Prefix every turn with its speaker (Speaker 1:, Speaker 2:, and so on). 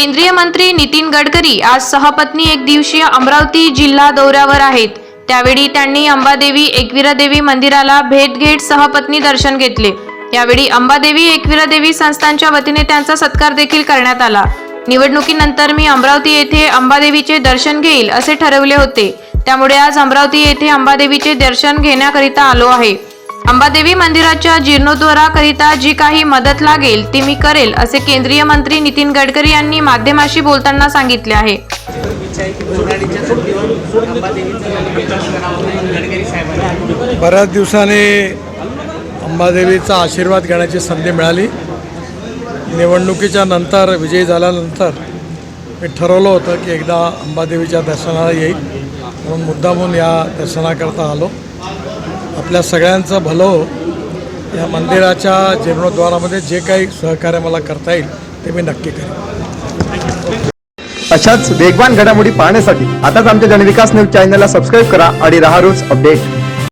Speaker 1: केंद्रीय मंत्री नितीन गडकरी आज सहपत्नी एक दिवसीय अमरावती जिल्हा दौऱ्यावर आहेत. त्यावेळी त्यांनी अंबादेवी एकविरादेवी मंदिराला भेट घेत सहपत्नी दर्शन घेतले. यावेळी अंबादेवी एकविरादेवी संस्थांच्या वतीने त्यांचा सत्कार देखील करण्यात आला. निवडणुकीनंतर मी अमरावती येथे अंबादेवीचे दर्शन घेईल असे ठरवले होते. त्यामुळे आज अमरावती येथे अंबादेवीचे दर्शन घेण्याकरिता आलो आहे. अंबादेवी मंदिराच्या जीर्णोद्धाराकरिता जी काही मदत लागेल ती मी करेल असे केंद्रीय मंत्री नितीन गडकरी यांनी माध्यमाशी बोलताना सांगितले आहे.
Speaker 2: बऱ्याच दिवसांनी अंबादेवीचा आशीर्वाद घेण्याची संधी मिळाली. निवडणुकीच्या नंतर विजयी झाल्यानंतर मी ठरवलं होतं की एकदा अंबादेवीच्या दर्शनाला येईल. म्हणून मुद्दामून या दर्शनाकरता आलो. आपल्या सगळ्यांचं भलं या मंदिराच्या जीर्णोद्वारामध्ये जे काही सहकार्य मला करता येईल ते मी नक्की करेन.
Speaker 3: अशाच वेगवान घडामोडी पाहण्यासाठी आताच आमच्या जनविकास न्यूज चॅनलला सबस्क्राईब करा आणि राहा रोज अपडेट.